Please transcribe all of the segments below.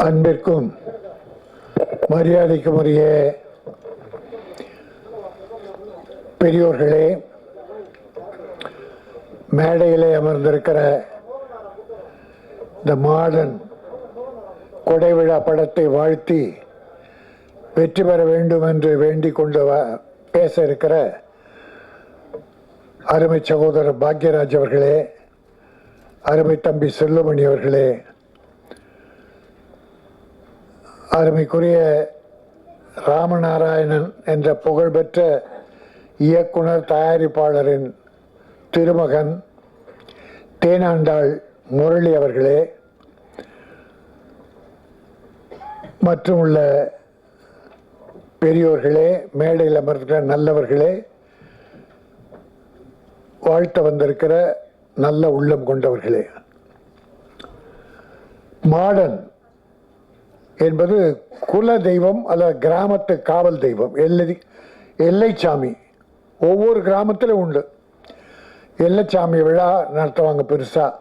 அன்பிற்கும் மரியாதைக்கும் உரிய பெரியோர்களே மேடையிலே அமர்ந்திருக்கிற இந்த மாடன் கொடை விழா படத்தை வாழ்த்தி வெற்றி பெற வேண்டும் என்று வேண்டிக் கொண்டு பேச இருக்கிற அருமை சகோதரர் பாக்யராஜ் அவர்களே அருமை தம்பி செல்லுமணி அவர்களே அருமைக்குரிய ராமநாராயணன் என்ற புகழ்பெற்ற இயக்குனர் தயாரிப்பாளரின் திருமகன் தேனாண்டாள் முரளி அவர்களே மற்றும் உள்ள பெரியோர்களே மேடையில் அமர்ந்திருக்கிற நல்லவர்களே வாழ்த்த வந்திருக்கிற நல்ல உள்ளம் கொண்டவர்களே. மாடன் என்பது குல தெய்வம் அல்லது கிராமத்து காவல் தெய்வம் எல்லை எல்லைச்சாமி ஒவ்வொரு கிராமத்திலும் உண்டு. எல்லைச்சாமி விழா நடத்துவாங்க பெருசாக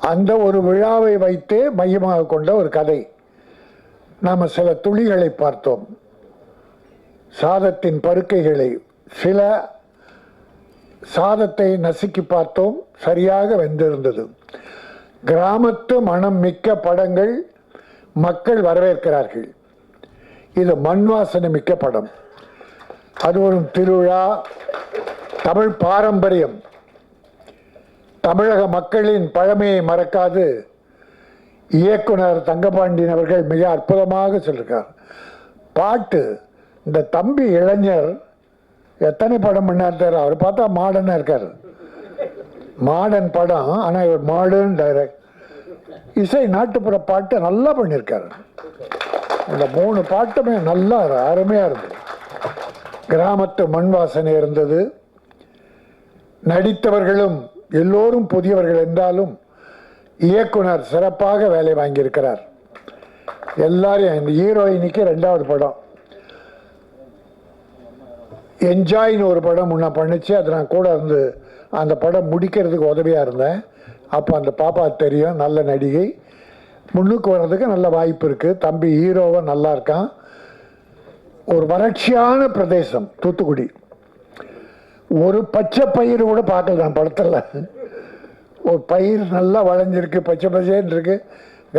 அந்த ஒரு விழாவை வைத்தே மையமாக கொண்ட ஒரு கதை. நாம் சில துளிகளை பார்த்தோம். சாதத்தின் பருக்கைகளை சில சாதத்தை நசுக்கி பார்த்தோம் சரியாக வெந்திருந்தது கிராமத்து மனம் மிக்க படங்கள் மக்கள் வரவேற்கிறார்கள். இது மண் வாசனை மிக்க படம். அது ஒரு திருவிழா தமிழ் பாரம்பரியம். தமிழக மக்களின் பழமையை மறக்காது. இயக்குனர் தங்கபாண்டியன் அவர்கள் மிக அற்புதமாக சொல்லியிருக்கார் பாட்டு இந்த தம்பி இளைஞர் எத்தனை படம் பண்ணார் அவர் பார்த்தா மாடனாக இருக்கார். மாடன் படம் ஆனால் இவர் மாடர்ன் டைரக்ட் இசை நாட்டுப்புற பாட்டு நல்லா பண்ணியிருக்காரு இந்த மூணு பாட்டுமே நல்லா அருமையாக இருந்தது கிராமத்து மண் வாசனை இருந்தது. நடித்தவர்களும் எல்லோரும் புதியவர்கள் என்றாலும் இயக்குனர் சிறப்பாக வேலை வாங்கியிருக்கிறார். எல்லாரும் இந்த ஹீரோயினிக்கு ரெண்டாவது படம். என்ஜாய்னு ஒரு படம் முன்ன பண்ணிச்சு. அது நான் கூட இருந்து அந்த படம் முடிக்கிறதுக்கு உதவியாக இருந்தேன். அப்போ அந்த பாப்பா தெரியும் நல்ல நடிகை. முன்னுக்கு வர்றதுக்கு நல்ல வாய்ப்பு இருக்குது தம்பி ஹீரோவை நல்லா இருக்கான். ஒரு வறட்சியான பிரதேசம் தூத்துக்குடி. ஒரு பச்சை பயிர் கூட பார்க்கல நான் படத்தில். ஒரு பயிர் நல்லா வளைஞ்சிருக்கு பச்சை பச்சைன்னு இருக்கு.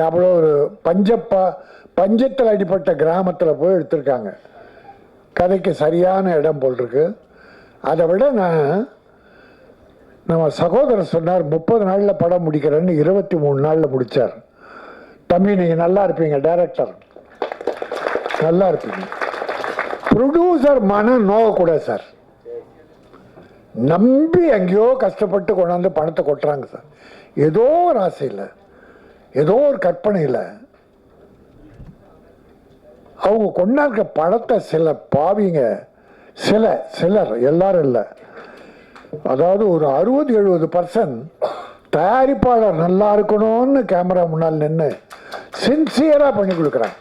அவ்வளோ ஒரு பஞ்சப்பா பஞ்சத்தில் அடிப்பட்ட கிராமத்தில் போய் எடுத்திருக்காங்க. கதைக்கு சரியான இடம் போல் இருக்கு அதை விட நான் நம்ம சகோதரர் சொன்னார் முப்பது நாளில் படம் முடிக்கிறேன்னு இருபத்தி மூணு நாளில் முடித்தார் தம்பி நீங்கள் நல்லா இருப்பீங்க டைரக்டர். நல்லா இருப்பீங்க. ப்ரொடியூசர் மனம் நோகக்கூடாது சார். நம்பி எங்கேயோ கஷ்டப்பட்டு கொண்டாந்து பணத்தை கொட்டுறாங்க சார். ஏதோ ஒரு ஆசையில் ஏதோ ஒரு கற்பனையில் அவங்க கொண்டாடுற படத்தை சில பாவிங்க சில சிலர் எல்லாரும் இல்லை. அதாவது ஒரு அறுபது எழுபது பர்சன்ட் தயாரிப்பாளர் நல்லா இருக்கணும்னு கேமரா முன்னால் நின்று சின்சியராக பண்ணி கொடுக்குறாங்க.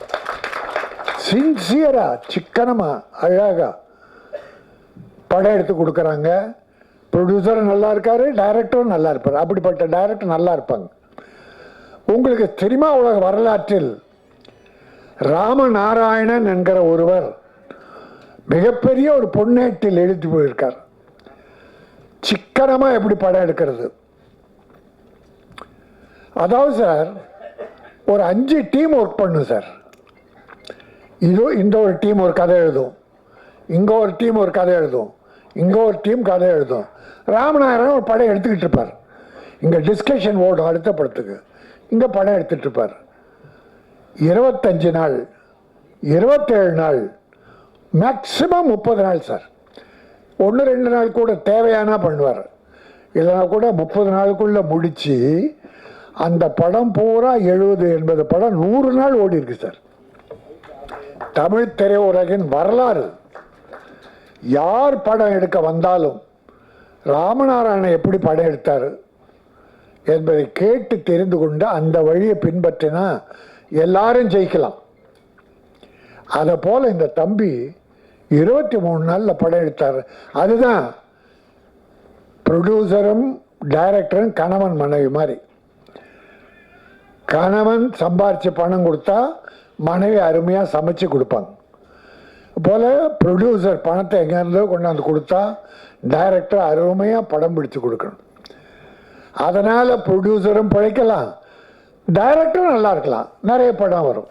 சின்சியராக சிக்கனமாக அழகாக படம் எடுத்து கொடுக்குறாங்க. ப்ரொடியூசரும் நல்லா இருக்காரு டைரக்டரும் நல்லா இருப்பார். அப்படிப்பட்ட டைரக்டர் நல்லா இருப்பாங்க. உங்களுக்கு சினிமா உலக வரலாற்றில் ராமநாராயணன் என்கிற ஒருவர் மிகப்பெரிய ஒரு பொன்னேட்டில் எழுதி போயிருக்கார். சிக்கனமாக எப்படி படம் எடுக்கிறது? அதாவது சார் ஒரு அஞ்சு டீம் ஒர்க் பண்ணும் சார். இதோ இந்த ஒரு டீம் ஒரு கதை எழுதும். இங்கே ஒரு டீம் ஒரு கதை எழுதும். இங்கே ஒரு டீம் கதை எழுதும். ராமநாதன் ஒரு படம் எடுத்துக்கிட்டு இருப்பார். இங்கே டிஸ்கஷன் ஓடும் அடுத்த படத்துக்கு. இங்கே படம் எடுத்துகிட்டு இருப்பார். இருபத்தஞ்சு நாள் இருபத்தேழு நாள் மேக்சிமம் முப்பது நாள் சார் ஒன்று ரெண்டு நாள் கூட தேவையானா பண்ணுவார். இல்லைனா கூட முப்பது நாளுக்குள்ளே முடித்து அந்த படம் பூரா எழுபது எண்பது படம் நூறு நாள் ஓடி இருக்கு சார் தமிழ் திரையுலகின் வரலாறு. யார் படம் எடுக்க வந்தாலும் ராமநாராயணன் எப்படி படம் எடுத்தார் என்பதை கேட்டு தெரிந்து கொண்டு அந்த வழியை பின்பற்றினா எல்லாரும் ஜெயிக்கலாம். அதை போல் இந்த தம்பி இருபத்தி மூணு நாளில் படம் எடுத்தார். அதுதான் ப்ரொடியூசரும் டைரக்டரும் கணவன் மனைவி மாதிரி. கணவன் சம்பாரித்து பணம் கொடுத்தா மனைவி அருமையாக சமைச்சு கொடுப்பாங்க. போல் ப்ரொடியூசர் பணத்தை எங்கேருந்தோ கொண்டாந்து கொடுத்தா டைரக்டர் அருமையாக படம் பிடிச்சு கொடுக்கணும். அதனால் ப்ரொடியூசரும் பிழைக்கலாம். டைரக்டரும் நல்லா இருக்கலாம் நிறைய படம் வரும்.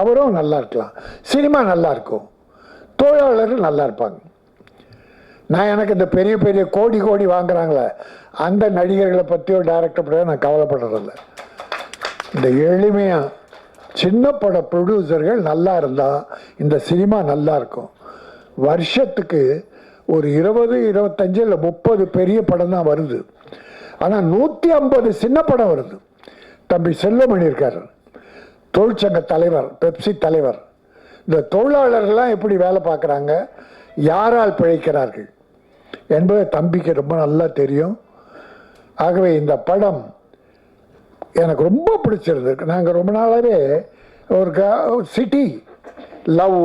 அவரும் நல்லா இருக்கலாம் சினிமா நல்லா இருக்கும் தொழிலாளர்கள் நல்லா இருப்பாங்க நான் எனக்கு இந்த பெரிய பெரிய கோடி கோடி வாங்குறாங்களே அந்த நடிகர்களை பற்றியோ டைரக்டர் பற்றியோ நான் கவலைப்படுறதில்ல. இந்த எளிமையாக சின்ன பட ப்ரொடியூசர்கள் நல்லா இருந்தால் இந்த சினிமா நல்லா இருக்கும் வருஷத்துக்கு ஒரு இருபது இருபத்தஞ்சு இல்லை முப்பது பெரிய படம் தான் வருது. ஆனால் நூற்றி ஐம்பது சின்ன படம் வருது. தம்பி செல்வமணி இருக்கார் தொழிற்சங்க தலைவர் பெப்சி தலைவர். இந்த தொழிலாளர்கள்லாம் எப்படி வேலை பார்க்குறாங்க? யாரால் பிழைக்கிறார்கள்? என்பது தம்பிக்கு ரொம்ப நல்லா தெரியும். ஆகவே இந்த படம் எனக்கு ரொம்ப பிடிச்சிருந்துருக்கு. நாங்கள் ரொம்ப நாளாகவே ஒரு சிட்டி லவ்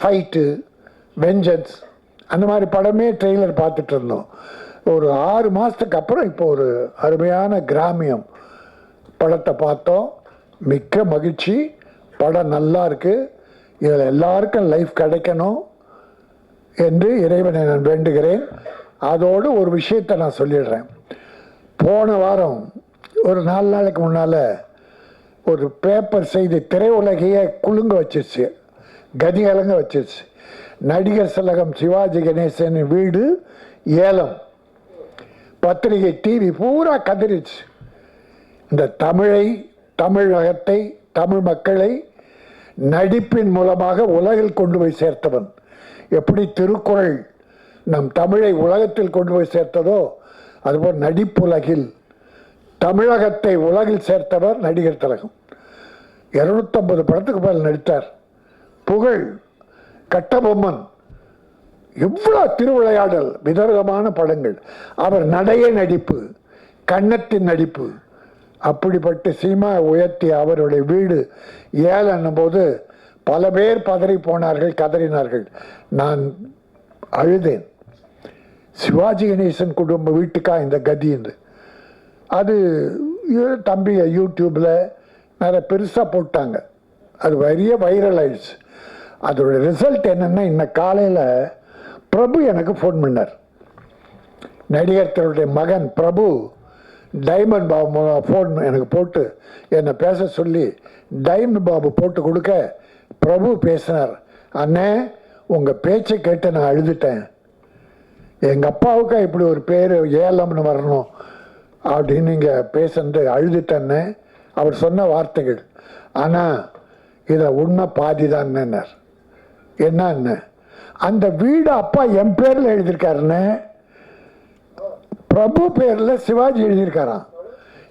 ஃபைட்டு வெஞ்சன்ஸ் அந்த மாதிரி படமே ட்ரெய்லர் பார்த்துட்டு இருந்தோம். ஒரு ஆறு மாதத்துக்கு அப்புறம் இப்போ ஒரு அருமையான கிராமியம். படத்தை பார்த்தோம். மிக்க மகிழ்ச்சி. படம் நல்லா இருக்குது இதில் எல்லாருக்கும் லைஃப் கிடைக்கணும் என்று இறைவனை நான் வேண்டுகிறேன். அதோடு ஒரு விஷயத்தை நான் சொல்லிடுறேன். போன வாரம் ஒரு நாலு நாளைக்கு முன்னால் ஒரு பேப்பர் செய்தி திரையுலகையே குலுங்க வச்சிருச்சு. கதி கலங்க வச்சிருச்சு. நடிகர் சலகம் சிவாஜி கணேசன் வீடு ஏலம். பத்திரிகை டிவி பூரா கதிரிச்சு. இந்த தமிழை தமிழகத்தை தமிழ் மக்களை நடிப்பின் மூலமாக உலகில் கொண்டு போய் சேர்த்தவன். எப்படி திருக்குறள் நம் தமிழை உலகத்தில் கொண்டு போய் சேர்த்ததோ அதுபோல் நடிப்புலகில் தமிழகத்தை உலகில் சேர்த்தவர் நடிகர் திலகம். இருநூத்தம்பது படத்துக்கு மேல் நடித்தார். புகழ் கட்டபொம்மன் எவ்வளோ திருவிளையாடல் விதவிதமான படங்கள். அவர் நடைய நடிப்பு கன்னத்தின் நடிப்பு. அப்படிப்பட்ட சினிமா உயர்த்திய அவருடைய வீடு ஏழன்னும் போது பல பேர் பதறி போனார்கள் கதறினார்கள். நான் அழுதேன். சிவாஜி கணேசன் குடும்ப வீட்டுக்கா இந்த கதி என்று. அது தம்பியை தம்பி யூடியூப்பில் நிறைய பெருசாக போட்டாங்க. அது பெரிய வைரல் ஆயிடுச்சு. அதோட ரிசல்ட் என்னென்னா இன்ன காலையில் பிரபு எனக்கு ஃபோன் பண்ணார். நடிகர்களுடைய மகன் பிரபு டைமண்ட் பாபு ஃபோன் எனக்கு போட்டு என்னை பேச சொல்லி டைமண்ட் பாபு போட்டு கொடுக்க பிரபு பேசினார். அண்ணே உங்கள் பேச்சை கேட்டு நான் அழுதுட்டேன். எங்கள் அப்பாவுக்கா இப்படி ஒரு பேர் ஏலம்னு வரணும் அப்படின்னு நீங்கள் பேசுனது அழுதுட்டேன்னு அவர் சொன்ன வார்த்தைகள். ஆனால் இதில் உண்மை பாதி தான்னர் என்ன அந்த வீடு அப்பா என் பேரில் எழுதியிருக்காருன்னு பிரபு பேரில் சிவாஜி எழுதியிருக்காராம்.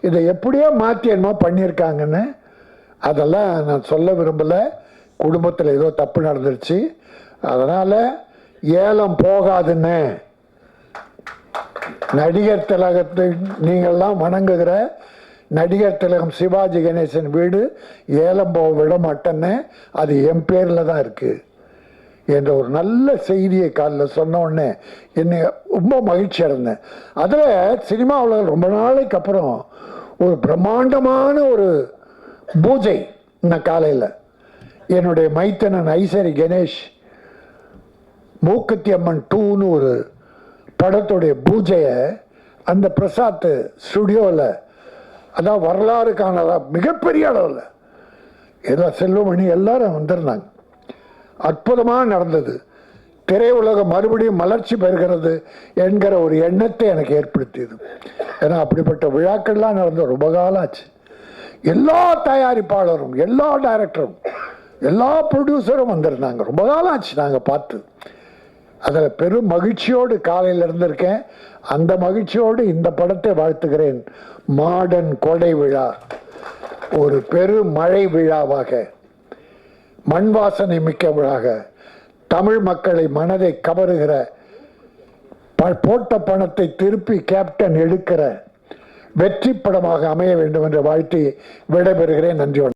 இதை எப்படியோ மாற்றி என்னமோ பண்ணியிருக்காங்கன்னு அதெல்லாம் நான் சொல்ல விரும்பலை. குடும்பத்தில் ஏதோ தப்பு நடந்துருச்சு. அதனால் ஏலம் போகாதுன்னு நடிகர் திலகத்தை நீங்கள்லாம் வணங்குகிற நடிகர் திலகம் சிவாஜி கணேசன் வீடு ஏலம் போக விட மாட்டேன்னு அது என் பேரில் தான் இருக்குது என்ற ஒரு நல்ல செய்தியை காலில் சொன்ன உடனே என்னை ரொம்ப மகிழ்ச்சி அடைந்தேன். அதில் சினிமா ரொம்ப நாளைக்கு அப்புறம் ஒரு பிரம்மாண்டமான ஒரு பூஜை நான் காலையில். என்னுடைய மைத்தனன் ஐசரி கணேஷ் மூக்குத்தி அம்மன் டூன்னு ஒரு படத்துடைய பூஜையை அந்த பிரசாத் ஸ்டுடியோவில் அதான் வரலாறு காணலா மிகப்பெரிய அளவில். எல்லாம் செல்வமணி எல்லாரும் வந்திருந்தாங்க. அற்புதமாக நடந்தது. திரையுலகம் மறுபடியும் மலர்ச்சி பெறுகிறது என்கிற ஒரு எண்ணத்தை எனக்கு ஏற்படுத்தியது. ஏன்னா அப்படிப்பட்ட விழாக்கள்லாம் நடந்த ரொம்ப காலம் ஆச்சு. எல்லா தயாரிப்பாளரும் எல்லா டைரக்டரும் எல்லா ப்ரொடியூசரும் வந்திருந்தாங்க. ரொம்ப காலம் ஆச்சு நாங்கள் பார்த்து. அதில் பெரும் மகிழ்ச்சியோடு காலையில் இருந்திருக்கேன் அந்த மகிழ்ச்சியோடு இந்த படத்தை வாழ்த்துகிறேன். மாடன் கொடை விழா. ஒரு பெரு மழை விழாவாக. மண் வாசனை மிக்கவளாக தமிழ் மக்களை மனதை கவருகிற போட்ட பணத்தை திருப்பி கேப்டன் எடுக்கிற வெற்றி படமாக அமைய வேண்டும் என்ற வாழ்த்தி விடைபெறுகிறேன். நன்றி